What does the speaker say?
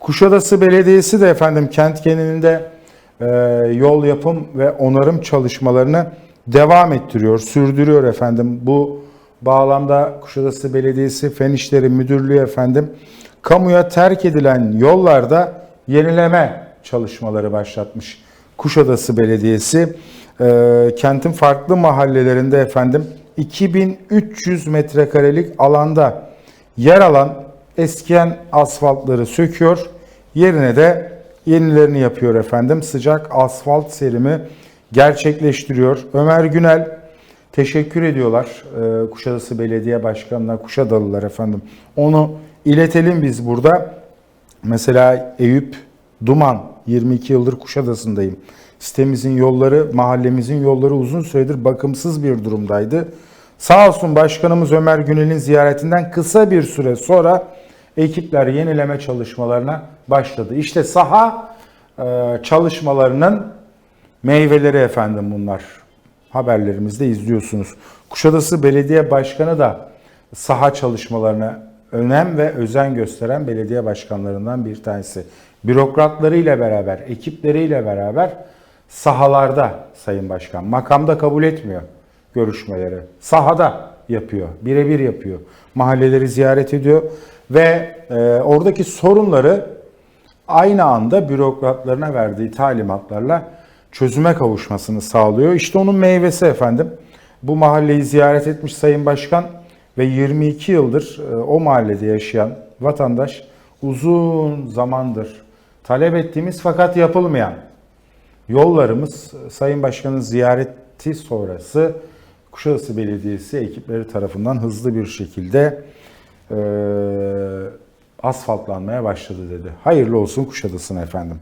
Kuşadası Belediyesi de efendim kent genelinde e, yol yapım ve onarım çalışmalarını devam ettiriyor, sürdürüyor efendim. Bu bağlamda Kuşadası Belediyesi Fen İşleri Müdürlüğü efendim kamuya terk edilen yollarda yenileme çalışmaları başlatmış. Kuşadası Belediyesi e, kentin farklı mahallelerinde efendim 2300 metrekarelik alanda yer alan eskiyen asfaltları söküyor. Yerine de yenilerini yapıyor efendim. Sıcak asfalt serimi gerçekleştiriyor. Ömer Günel teşekkür ediyorlar e, Kuşadası Belediye Başkanı'na, Kuşadalılar efendim. Onu iletelim biz burada. Mesela Eyüp Duman 22 yıldır Kuşadası'ndayım. Sitemizin yolları, mahallemizin yolları uzun süredir bakımsız bir durumdaydı. Sağ olsun Başkanımız Ömer Günel'in ziyaretinden kısa bir süre sonra ekipler yenileme çalışmalarına başladı. İşte saha e, çalışmalarının meyveleri efendim bunlar. Haberlerimizde izliyorsunuz. Kuşadası Belediye Başkanı da saha çalışmalarına önem ve özen gösteren belediye başkanlarından bir tanesi. Bürokratlarıyla beraber, ekipleriyle beraber sahalarda Sayın Başkan. Makamda kabul etmiyor görüşmeleri. Sahada yapıyor, birebir yapıyor. Mahalleleri ziyaret ediyor ve e, oradaki sorunları aynı anda bürokratlarına verdiği talimatlarla çözüme kavuşmasını sağlıyor. İşte onun meyvesi efendim. Bu mahalleyi ziyaret etmiş Sayın Başkan ve 22 yıldır e, o mahallede yaşayan vatandaş uzun zamandır talep ettiğimiz fakat yapılmayan yollarımız Sayın Başkan'ın ziyareti sonrası Kuşadası Belediyesi ekipleri tarafından hızlı bir şekilde e, asfaltlanmaya başladı dedi. Hayırlı olsun Kuşadası'na efendim.